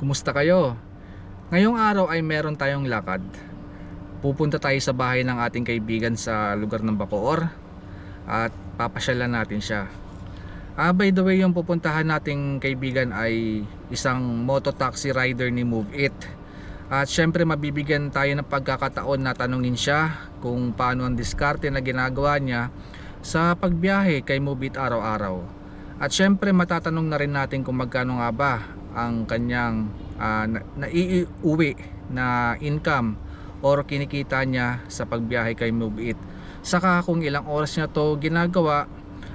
Kumusta kayo? Ngayong araw ay meron tayong lakad. Pupunta tayo sa bahay ng ating kaibigan sa lugar ng Bacoor at papasyalan natin siya. Ah, by the way, yung pupuntahan nating kaibigan ay isang moto taxi rider ni Move It. At syempre mabibigyan tayo ng pagkakataon na tanungin siya kung paano ang diskarte na ginagawa niya sa pagbiyahe kay Move It araw-araw. At syempre matatanong na rin natin kung magkano nga ba ang kanyang ah, na, naiuwi na income or kinikita niya sa pagbiyahe kay Move It. Saka kung ilang oras niya to ginagawa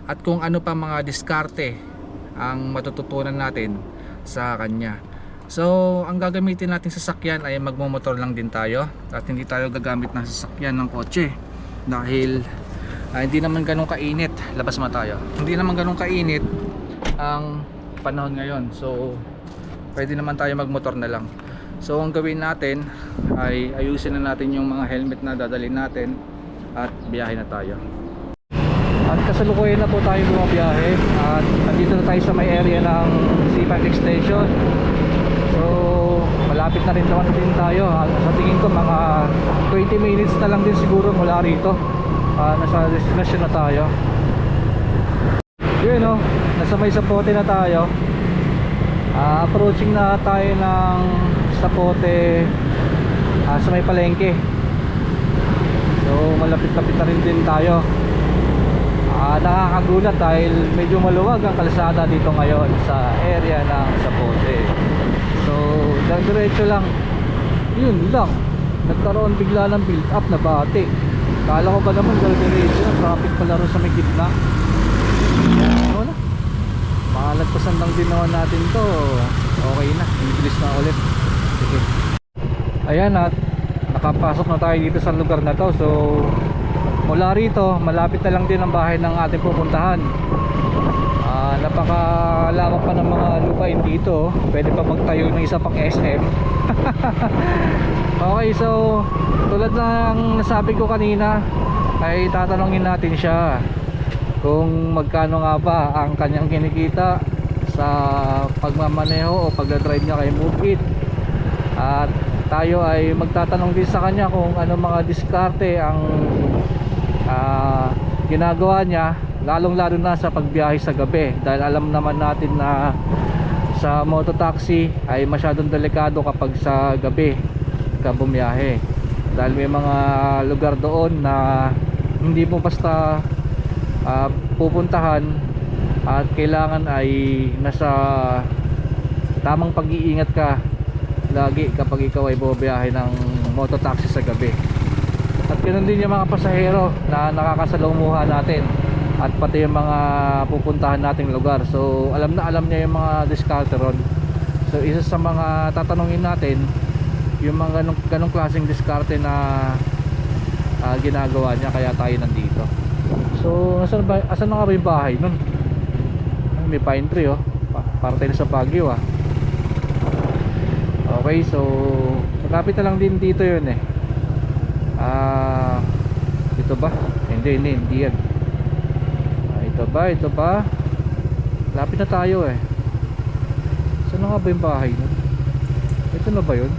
at kung ano pa mga diskarte ang matututunan natin sa kanya. So, ang gagamitin natin sa sasakyan ay magmomotor lang din tayo at hindi tayo gagamit ng sasakyan ng kotse dahil ah, hindi naman ganun kainit. Labas mo tayo. Hindi naman ganun kainit ang panahon ngayon. So, pwede naman tayo magmotor na lang. So, ang gawin natin ay ayusin na natin yung mga helmet na dadalhin natin at biyahe na tayo. At kasalukuyan na po tayo bumabiyahe at nandito na tayo sa may area ng C5 extension. So, malapit na rin naman din tayo. At sa tingin ko mga 20 minutes na lang din siguro mula rito. Ah, nasa destination na tayo. Yun no, nasa may sapote na tayo. Ah, approaching na tayo ng sapote ah, sa may palengke. So, malapit-lapit na rin din tayo. Ah, nakakagulat dahil medyo maluwag ang kalsada dito ngayon sa area ng Sapote. So, diretso lang. Yun lang. Nagkaroon bigla ng build up na bati. Kala ko ba naman diretso, traffic pala rin sa may gitna. Malagpasan lang din naman natin to. Okay na, English na ulit. Sige. Ayan at nakapasok na tayo dito sa lugar na to. So, mula rito malapit na lang din ang bahay ng ating pupuntahan Ah, napakalawak pa ng mga lupain dito pwede pa magtayo ng isa pang SM okay so tulad ng nasabi ko kanina ay tatanungin natin siya kung magkano nga ba ang kanyang kinikita sa pagmamaneho o pagdadrive niya kay Move It at tayo ay magtatanong din sa kanya kung ano mga diskarte ang ah, ginagawa niya lalong lalo na sa pagbiyahe sa gabi. Dahil alam naman natin na sa mototaxi ay masyadong delikado kapag sa gabi ka bumiyahe. Dahil may mga lugar doon na hindi mo basta ah, pupuntahan at kailangan ay nasa tamang pag-iingat ka lagi kapag ikaw ay bumiyahe ng mototaxi sa gabi. At ganoon din yung mga pasahero na nakakasalumuha natin at pati yung mga pupuntahan nating lugar. So alam na alam niya yung mga diskarte ron. So isa sa mga tatanungin natin yung mga ganong, ganong klaseng diskarte na ah, ginagawa niya kaya tayo nandito so asan, ba, asan na nga ba yung bahay nun Ay, may pine tree oh pa, para sa Baguio ah okay so malapit na lang din dito yun eh Ah, ito ba? Hindi, hindi, hindi yan. Ah, ito ba? Ito ba? Lapit na tayo eh. Saan na nga ba yung bahay nun? Ito na ba yun?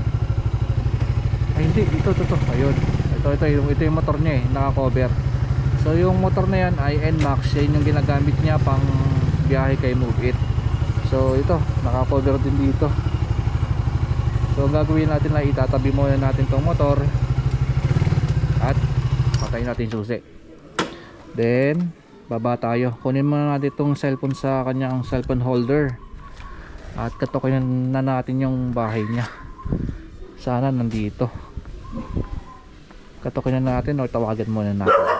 Ay hindi, ito, ito, ito. Ayun. Ito, ito, yung, ito yung motor niya eh, naka-cover. So yung motor na yan ay NMAX, yan yung ginagamit niya pang biyahe kay Move It. So ito, naka-cover din dito. So ang gagawin natin lang itatabi muna natin tong motor. At patayin natin susi. Then baba tayo. Kunin muna natin itong cellphone sa kanyang cellphone holder. At katokin na natin yung bahay niya. Sana nandito. Katokin na natin o tawagan muna natin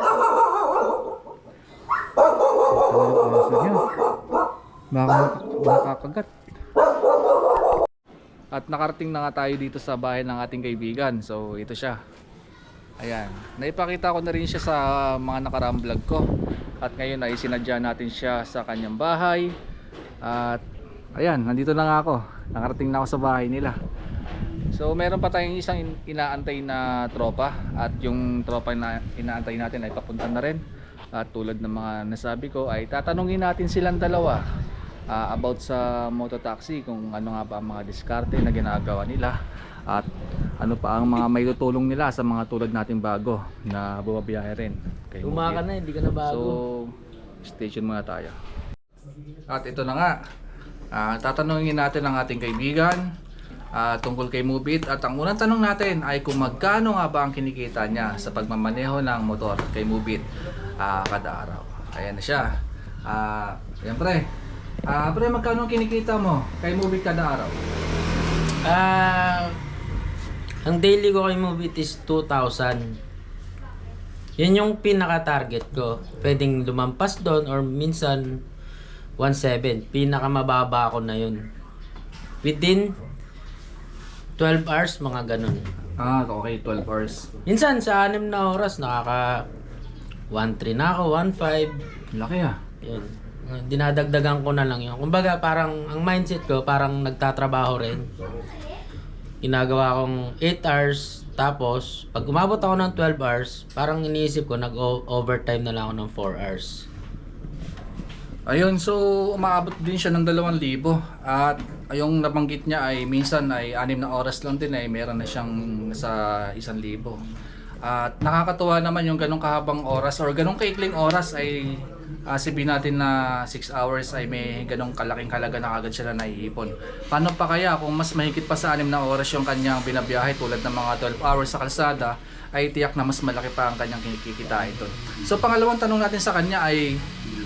niya baka makakagat at nakarating na nga tayo dito sa bahay ng ating kaibigan. So ito siya. Ayan, naipakita ko na rin siya sa mga nakaraang vlog ko. At ngayon ay sinadya natin siya sa kanyang bahay. At ayan, nandito na nga ako. Nakarating na ako sa bahay nila. So meron pa tayong isang in- inaantay na tropa. At yung tropa na inaantay natin ay papunta na rin At tulad ng mga nasabi ko ay tatanungin natin silang dalawa ah, about sa mototaxi kung ano nga ba ang mga diskarte na ginagawa nila at ano pa ang mga may tutulong nila sa mga tulad nating bago na bumabiyahe rin. Kay Luma ka na, hindi ka na bago. So, station muna tayo. At ito na nga, ah, tatanungin natin ang ating kaibigan ah, tungkol kay Mubit. At ang unang tanong natin ay kung magkano nga ba ang kinikita niya sa pagmamaneho ng motor kay Mubit ah, kada araw. Ayan na siya. Ah, ayan pre. Ah, pre, magkano ang kinikita mo kay Mubit kada araw? Ah, ang daily ko kay Movit is 2,000. Yun yung pinaka-target ko. Pwedeng lumampas doon or minsan 1,700. Pinaka-mababa ko na yun. Within 12 hours, mga ganun. Ah, okay, 12 hours. Minsan sa 6 na oras, nakaka 1,3 na ako, 1,500. Laki ah. Yun. Dinadagdagan ko na lang yun. Kumbaga parang ang mindset ko parang nagtatrabaho rin. Ginagawa kong 8 hours tapos pag umabot ako ng 12 hours, parang iniisip ko nag-overtime na lang ako ng 4 hours. Ayun, so umaabot din siya ng 2,000 at yung nabanggit niya ay minsan ay 6 na oras lang din ay meron na siyang sa 1,000. At nakakatuwa naman yung ganong kahabang oras or ganong kaikling oras ay uh, sabihin natin na 6 hours ay may ganong kalaking halaga na agad siya na naiipon. Paano pa kaya kung mas mahigit pa sa 6 na oras yung kanyang binabiyahe tulad ng mga 12 hours sa kalsada ay tiyak na mas malaki pa ang kanyang kinikita ito. So pangalawang tanong natin sa kanya ay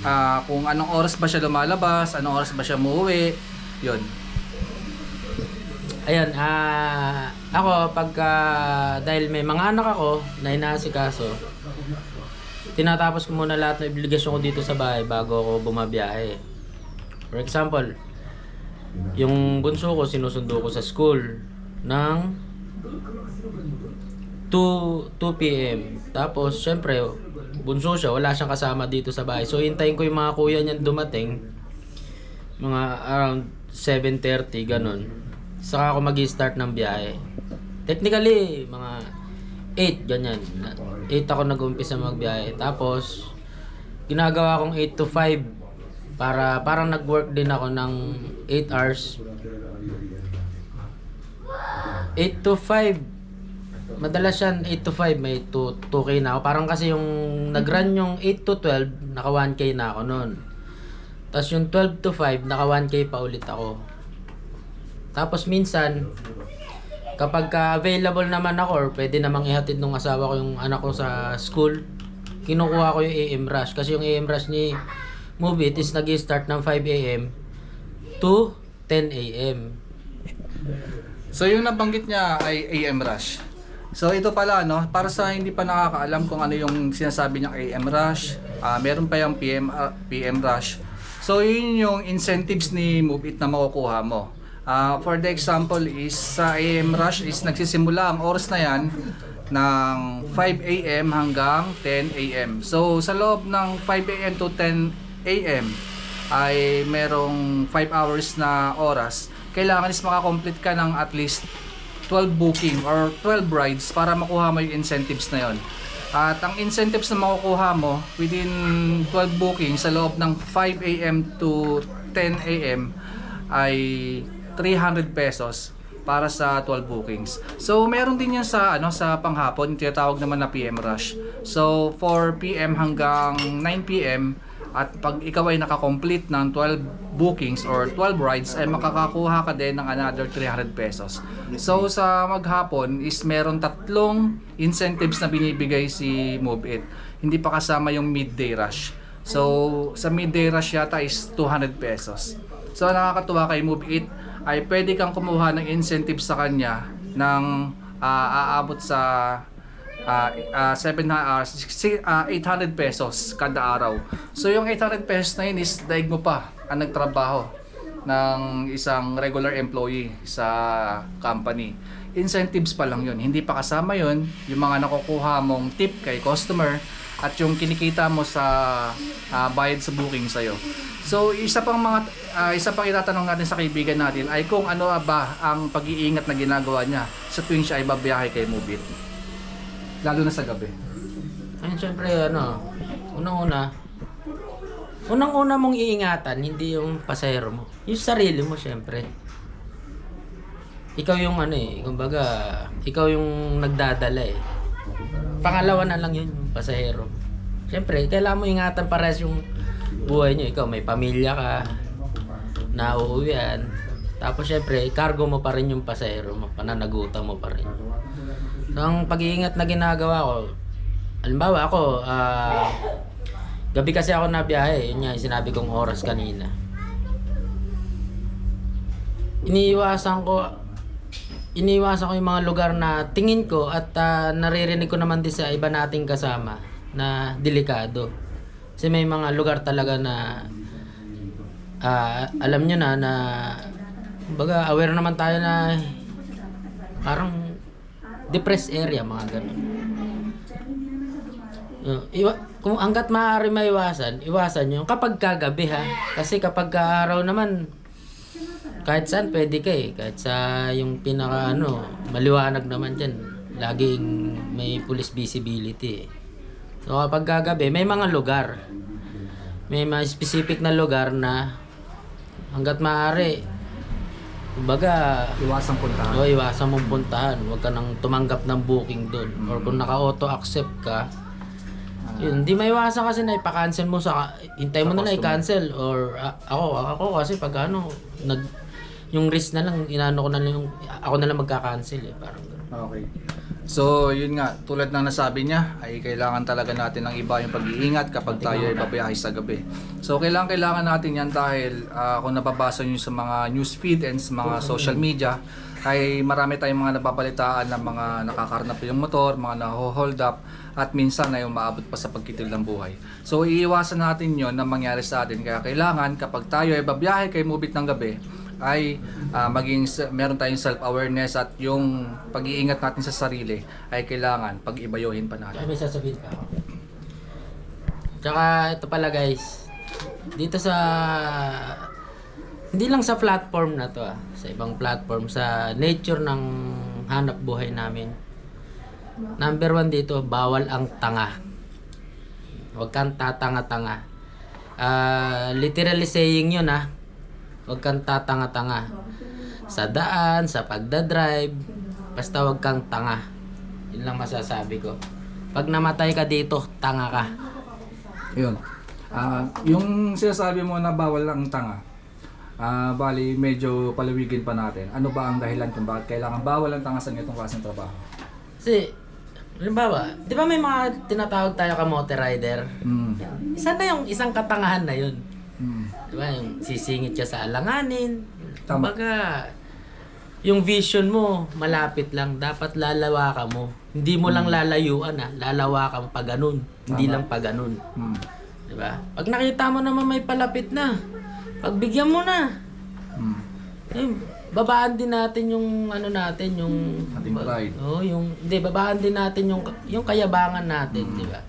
ah, kung anong oras ba siya lumalabas, anong oras ba siya muuwi, yun. Ayun, ah ako pagka dahil may mga anak ako na inaasikaso, tinatapos ko muna lahat ng obligasyon ko dito sa bahay bago ako bumabiyahe. For example, yung bunso ko sinusundo ko sa school ng 2 2 PM. Tapos syempre, bunso siya, wala siyang kasama dito sa bahay. So hintayin ko yung mga kuya niyan dumating mga around 7.30 ganun. Saka ako mag-start ng biyahe. Technically, mga 8 ganyan. 8 ako nag-umpisa magbiyahe. Tapos, ginagawa kong 8 to 5 para parang nag-work din ako ng 8 hours. 8 to 5. Madalas yan 8 to 5 may 2, 2k na ako. Parang kasi yung nag-run yung 8 to 12, naka 1k na ako noon. Tapos yung 12 to 5, naka 1k pa ulit ako. Tapos minsan, kapag ka available naman ako or pwede namang ihatid ng asawa ko yung anak ko sa school, kinukuha ko yung AM rush. Kasi yung AM rush ni Move It is nag start ng 5 AM to 10 AM. So yung nabanggit niya ay AM Rush. So ito pala no, para sa hindi pa nakakaalam kung ano yung sinasabi niyang AM Rush, ah, meron pa yung PM ah, PM Rush. So yun yung incentives ni Move It na makukuha mo. Ah, for the example is sa AM Rush is nagsisimula ang oras na yan ng 5 AM hanggang 10 AM. So sa loob ng 5 AM to 10 AM ay merong 5 hours na oras, kailangan is makakomplete ka ng at least 12 booking or 12 rides para makuha mo yung incentives na yon. At ang incentives na makukuha mo within 12 booking sa loob ng 5 AM to 10 AM ay 300 pesos para sa 12 bookings. So meron din yan sa ano sa panghapon, tinatawag naman na PM rush. So 4 PM hanggang 9 PM at pag ikaw ay nakakomplete ng 12 bookings or 12 rides ay makakakuha ka din ng another 300 pesos. So sa maghapon is meron tatlong incentives na binibigay si Move It. Hindi pa kasama yung midday rush. So sa midday rush yata is 200 pesos. So nakakatuwa kay Move It ay pwede kang kumuha ng incentive sa kanya ng ah, aabot sa ah, ah, 7 na ah, si- ah, 800 pesos kada araw. So yung 800 pesos na yun is daig mo pa ang nagtrabaho ng isang regular employee sa company. Incentives pa lang yun. Hindi pa kasama yun yung mga nakukuha mong tip kay customer at yung kinikita mo sa ah, bayad sa booking sa'yo. So isa pang mga ah, isa pang itatanong natin sa kaibigan natin ay kung ano ba ang pag-iingat na ginagawa niya sa tuwing siya ay babiyahe kay Mubit. Lalo na sa gabi. Ayun, syempre, ano, unang-una, unang-una mong iingatan, hindi yung pasahero mo. Yung sarili mo, syempre. Ikaw yung ano eh, kumbaga, ikaw yung nagdadala eh. Pangalawa na lang yun, yung pasahero. Syempre, kailangan mo ingatan pares yung buhay nyo. Ikaw, may pamilya ka, nauuwian. Tapos syempre, cargo mo pa rin yung pasahero mo, pananagutan mo pa rin. So, ang pag-iingat na ginagawa ko, halimbawa ako, ah, gabi kasi ako nabiyahe, yun nga sinabi kong oras kanina. Iniiwasan ko, iniiwasan ko yung mga lugar na tingin ko at ah, naririnig ko naman din sa iba nating kasama na delikado. Kasi may mga lugar talaga na ah, alam nyo na na baga aware naman tayo na parang depressed area mga ganun. Uh, iwa, kung hanggat maaari maiwasan, iwasan nyo kapag kagabi ha. Kasi kapag araw naman, kahit saan pwede ka eh. Kahit sa yung pinaka ano, maliwanag naman dyan. Laging may police visibility eh. So kapag kagabi, may mga lugar. May mga specific na lugar na hanggat maaari, kumbaga, Iwasang puntahan. o iwasan mong puntahan. Huwag ka nang tumanggap ng booking doon. Or kung naka-auto accept ka, yun, hindi maiwasan kasi na ipa-cancel mo sa hintay mo na na i-cancel or a- ako ako kasi pag ano nag yung risk na lang inano ko na lang yung ako na lang magka-cancel eh parang ganun. Okay. So, yun nga, tulad ng nasabi niya, ay kailangan talaga natin ng iba yung pag-iingat kapag tayo ay babiyahe sa gabi. So, kailangan kailangan natin yan dahil ah, kung nababasa niyo sa mga news feed and sa mga social media, ay marami tayong mga nababalitaan ng mga nakakarnap yung motor, mga naho-hold up, at minsan ay umaabot pa sa pagkitil ng buhay. So, iiwasan natin yon na mangyari sa atin. Kaya kailangan kapag tayo ay babiyahe kay Mubit ng gabi, ay ah, maging meron tayong self-awareness at yung pag-iingat natin sa sarili ay kailangan pag-ibayuhin pa natin. Ay, may sasabihin pa ako. Tsaka ito pala guys. Dito sa hindi lang sa platform na to ah, sa ibang platform sa nature ng hanap buhay namin. Number one dito, bawal ang tanga. Huwag kang tatanga-tanga. Ah, literally saying yun ah. Huwag kang tatanga-tanga. Sa daan, sa pagdadrive, basta huwag kang tanga. Yun lang masasabi ko. Pag namatay ka dito, tanga ka. Yun. Ah, yung sinasabi mo na bawal ang tanga, ah, bali medyo palawigin pa natin. Ano ba ang dahilan kung bakit kailangan bawal ang tanga sa ganitong klaseng trabaho? Kasi, halimbawa, di ba may mga tinatawag tayo kamote rider? Mm. Isa na yung isang katangahan na yun. Di ba? Yung sisingit siya sa alanganin. Tama. Kumbaga, yung vision mo, malapit lang. Dapat lalawakan mo. Hindi mo lang lalayuan ah. Lalawakan pa ganun. Hindi Tama. lang pa ganun. Mm. Di ba? Pag nakita mo naman may palapit na, pagbigyan mo na. Mm. Eh, babaan din natin yung ano natin, yung Ating pride. Oh, yung hindi babaan din natin yung yung kayabangan natin, Mm. di ba?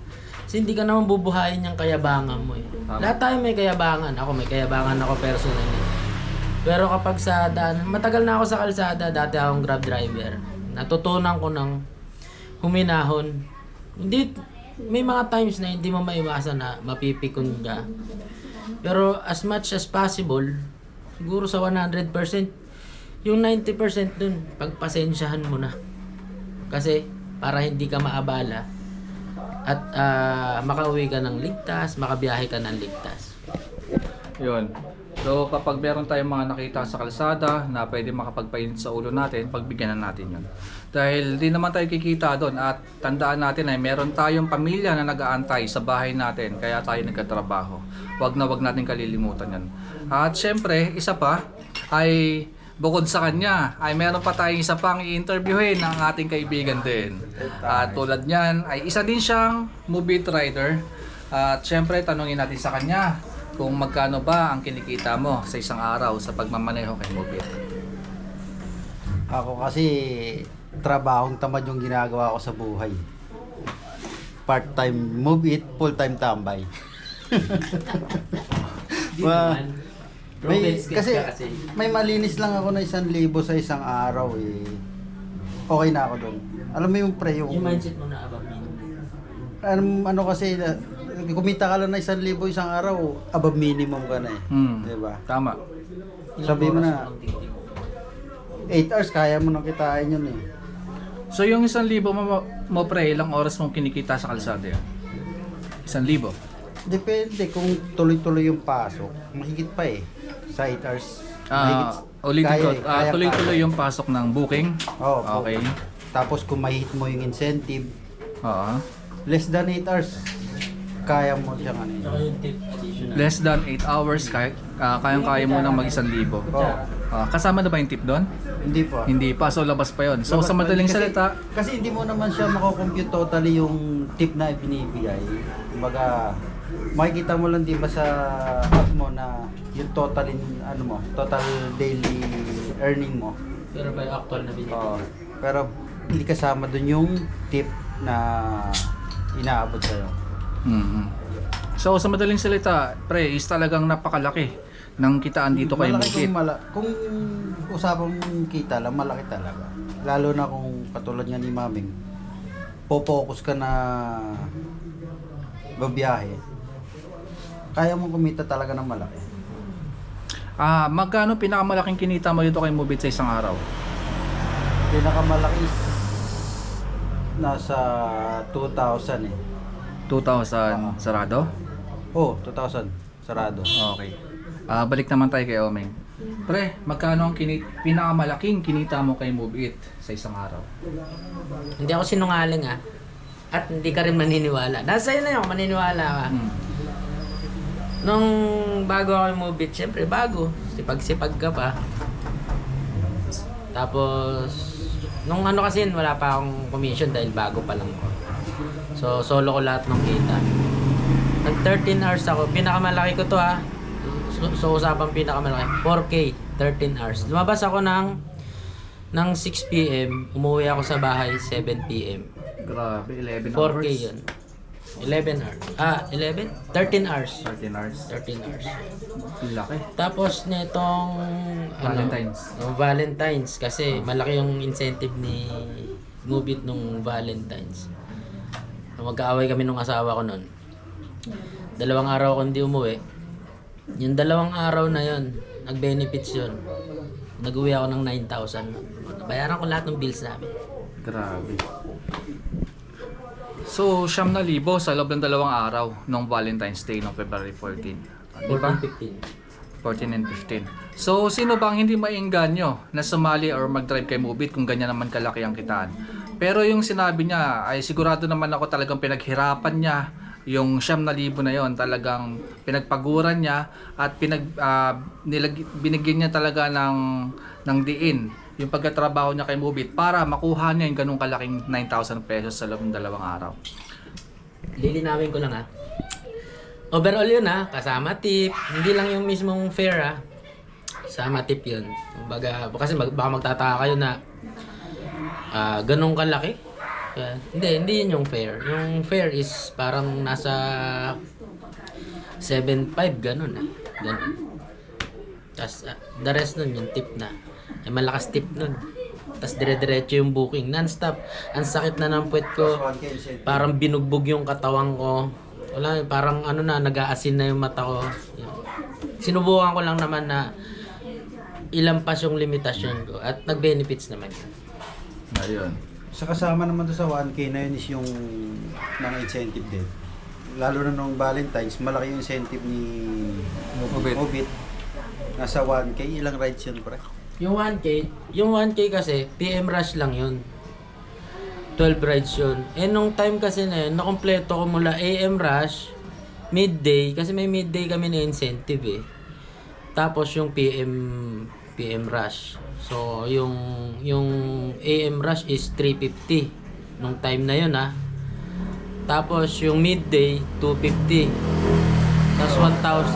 Kasi hindi ka naman bubuhayin yung kayabangan mo eh. Tama. Lahat tayo may kayabangan. Ako may kayabangan ako personally. Pero kapag sa daan, matagal na ako sa kalsada, dati akong grab driver. Natutunan ko ng huminahon. Hindi, may mga times na hindi mo maiwasan na mapipikon ka. Pero as much as possible, siguro sa 100%, yung 90% dun, pagpasensyahan mo na. Kasi para hindi ka maabala at ah, makauwi ka ng ligtas, makabiyahe ka ng ligtas. Yun. So kapag meron tayong mga nakita sa kalsada na pwede makapagpainit sa ulo natin, pagbigyan na natin yun. Dahil di naman tayo kikita doon at tandaan natin ay meron tayong pamilya na nag-aantay sa bahay natin kaya tayo nagkatrabaho. Huwag na huwag natin kalilimutan yan. At syempre, isa pa ay bukod sa kanya ay meron pa tayong isa pang i-interviewin ng ating kaibigan din. At tulad niyan ay isa din siyang movie rider. At syempre tanungin natin sa kanya kung magkano ba ang kinikita mo sa isang araw sa pagmamaneho kay Mobit. Ako kasi trabahong tamad yung ginagawa ko sa buhay. Part-time move it, full-time tambay. Di naman. May, kasi, ka kasi. may malinis lang ako na isang libo sa isang araw eh. Okay na ako doon. Alam mo yung pre, yung, Yung mindset mo na abang ano, ano kasi, kumita ka lang na isang libo isang araw, above minimum ka na eh. Hmm. Di ba? Tama. Sabi mo na, 8 hours kaya mo nang kitain yun eh. So yung isang libo mo, mo pre, ilang oras mong kinikita sa kalsada yan? Isang libo? Depende kung tuloy-tuloy yung pasok. Mahigit pa eh. Sa 8 hours. Ah, ulitin Kaya ko, eh, ah, kaya- tuloy-tuloy yung pasok ng booking. Oo. Okay. Tapos kung mahit mo yung incentive, Oo. less than 8 hours, kaya mo siyang ano. Additional. Less than 8 hours, kaya, ah, kayang-kaya mo nang mag isang libo. Oo. Ah, kasama na ba yung tip doon? Hindi pa. Hindi pa, so labas pa yon. So Labas sa pa madaling. Kasi- salita, Kasi hindi mo naman siya mako-compute totally yung tip na ibinibigay. Kumbaga, makikita mo lang di ba sa app mo na yung total in, ano mo, total daily earning mo. Pero ba yung actual na binigay? Oo. Pero hindi kasama dun yung tip na inaabot sa'yo. Mhm. So sa madaling salita, pre, is talagang napakalaki ng kitaan dito kay malaki Mugit. kung, mala kung usapang kita lang, malaki talaga. Lalo na kung katulad nga ni Maming, po-focus ka na babiyahe, kaya mo kumita talaga ng malaki. Ah, magkano pinakamalaking kinita mo dito kay Mubit sa isang araw? Pinakamalaki is nasa 2,000 eh. 2,000 sarado? Oh, 2,000 sarado. Okay. Ah, balik naman tayo kay Omeng. Pre, magkano ang kini pinakamalaking kinita mo kay Move It sa isang araw? Hindi ako sinungaling ah. At hindi ka rin maniniwala. Nasa iyo na yun, maniniwala ka. Hmm. Nung bago ako yung movie, syempre bago. Sipag-sipag ka pa. Tapos, nung ano kasi yun, wala pa akong commission dahil bago pa lang ako. So, solo ko lahat ng kita. Nag 13 hours ako. Pinakamalaki ko to ha. So, so usapang pinakamalaki. 4K, 13 hours. Lumabas ako ng ng 6 p.m. Umuwi ako sa bahay 7 p.m. Grabe, 11 4K hours. yun. 11 hours. Ah, 11? 13 hours. 13 hours. 13 hours. Laki. Tapos nitong Valentine's. Ano, oh, Valentine's kasi malaki yung incentive ni Mubit nung Valentine's. Magkaaway kami nung asawa ko noon. Dalawang araw ako hindi umuwi. Yung dalawang araw na yon, nag-benefits yun. Nag-uwi ako ng 9,000. Bayaran ko lahat ng bills namin. Grabe. So, siyam na libo sa loob ng dalawang araw nung Valentine's Day noong February 14. Di ba? 14, 15. 14 and 15. So, sino bang hindi maingganyo na sumali or mag-drive kay Mubit kung ganyan naman kalaki ang kitaan? Pero yung sinabi niya, ay sigurado naman ako talagang pinaghirapan niya yung siyam na libo na yon talagang pinagpaguran niya at pinag ah, nilag, binigyan niya talaga ng ng diin yung pagkatrabaho niya kay Mubit para makuha niya yung ganung kalaking 9,000 pesos sa loob ng dalawang araw. Lilinawin ko lang ha. Overall yun ha, kasama tip. Hindi lang yung mismong fare ha. Kasama tip yun. Kumbaga, kasi mag, baka magtataka kayo na ah ganun kalaki. Kaya, hindi, hindi yun yung fare. Yung fare is parang nasa 7.5 ganun eh. Ganun. Tapos ah, the rest nun yung tip na. Ay malakas tip nun. Tapos dire-diretso yung booking. Non-stop. Ang sakit na ng puwet ko. Parang binugbog yung katawan ko. Wala, parang ano na, nag-aasin na yung mata ko. Sinubukan ko lang naman na ilampas yung limitasyon ko at nag-benefits naman yun. Ayun. Sa kasama naman to sa 1K na yun is yung mga incentive din. Lalo na nung Valentine's, malaki yung incentive ni. Mobit. Nasa 1K, ilang rides yun pre? Yung 1K, yung 1K kasi, PM rush lang yun. 12 rides yun. Eh, nung time kasi na yun, nakompleto ko mula AM rush, midday, kasi may midday kami na incentive eh. Tapos yung PM, PM rush. So, yung, yung AM rush is 350 nung time na yun ah. Tapos yung midday, 250. Tapos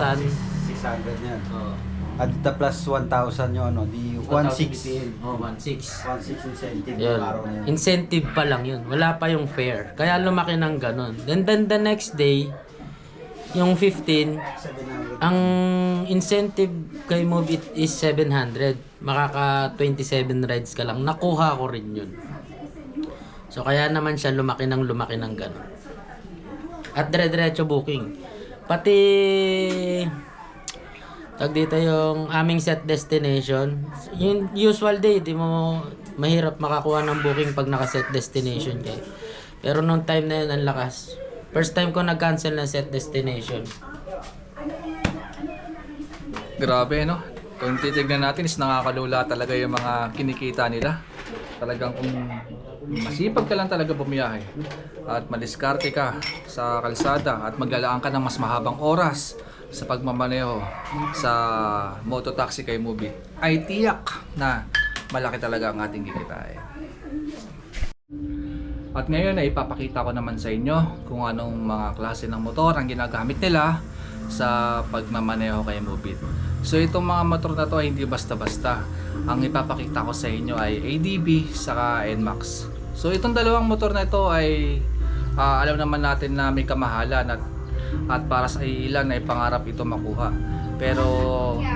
1,000. 600 yan. Oh, At the plus 1,000 yun, ano, di 1,600. Oh, 1,600. 1,600 incentive Yun. yung araw na yun. Incentive pa lang yun. Wala pa yung fare. Kaya lumaki ng ganun. Then, then the next day, yung 15, 700. ang incentive kay Move It is 700. Makaka 27 rides ka lang. Nakuha ko rin yun. So kaya naman siya lumaki ng lumaki ng ganun. At dire-diretso booking. Pati tag dito yung aming set destination. Yung usual day, di mo mahirap makakuha ng booking pag naka-set destination kayo. Pero nung time na yun, ang lakas. First time ko nag-cancel ng set destination. Grabe, no? Kung titignan natin is nakakalula talaga yung mga kinikita nila. Talagang kung masipag ka lang talaga bumiyahe at madiskarte ka sa kalsada at maglalaan ka ng mas mahabang oras sa pagmamaneho sa mototaxi kay Movie ay tiyak na malaki talaga ang ating kikitain. At ngayon ay ipapakita ko naman sa inyo kung anong mga klase ng motor ang ginagamit nila sa pagmamaneho kay Mobit. So itong mga motor na to ay hindi basta-basta. Ang ipapakita ko sa inyo ay ADB saka NMAX. So itong dalawang motor na ito ay ah, alam naman natin na may kamahalan at at para sa ilan ay pangarap ito makuha. Pero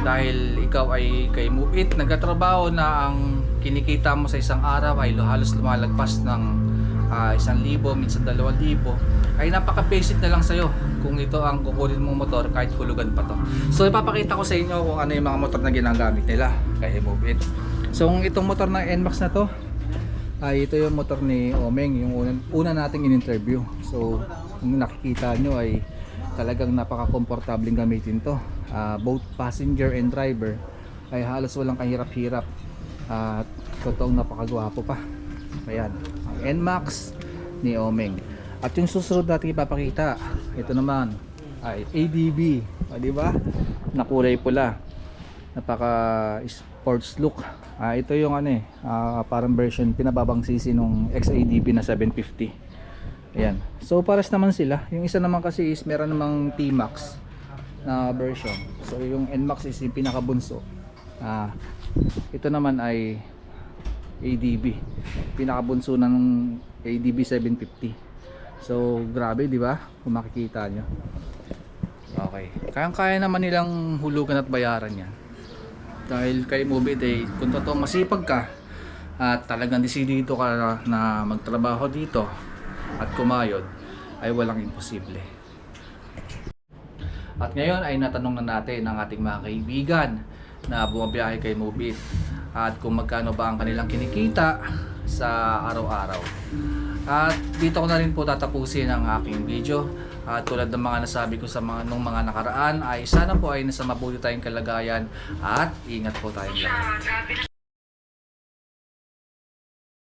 dahil ikaw ay kay Mubit, nagtatrabaho na ang kinikita mo sa isang araw ay halos lumalagpas ng ah, isang libo, minsan dalawang libo, ay napaka-basic na lang sa'yo kung ito ang kukunin mong motor kahit hulugan pa to. So ipapakita ko sa inyo kung ano yung mga motor na ginagamit nila kay Mubit. So kung itong motor na NMAX na to, ay ito yung motor ni Omeng, yung una, una nating in-interview. So kung nakikita nyo ay talagang napaka-komportabling gamitin to. Ah, both passenger and driver ay halos walang kahirap-hirap at totoong napakagwapo pa. Ayan, ang NMAX ni Omeng. At yung susunod natin ipapakita, ito naman ay ADB, o, ba? Na kulay pula. Napaka sports look. Ah, ito yung ano eh, ah, parang version pinababang sisi nung XADB na 750. Ayan. So pares naman sila. Yung isa naman kasi is meron namang T-Max na version. So yung NMAX is yung pinakabunso. Ah, ito naman ay ADB. Pinakabunso ng ADB 750. So grabe, di ba? Kung makikita nyo. Okay. Kayang-kaya naman nilang hulugan at bayaran yan. Dahil kay Movie Day, kung totoo masipag ka at talagang desidido ka na magtrabaho dito at kumayod, ay walang imposible. At ngayon ay natanong na natin ang ating mga kaibigan na bumabiyahe kay Mobit at kung magkano ba ang kanilang kinikita sa araw-araw. At dito ko na rin po tatapusin ang aking video. At tulad ng mga nasabi ko sa mga nung mga nakaraan ay sana po ay nasa mabuti tayong kalagayan at ingat po tayong lahat.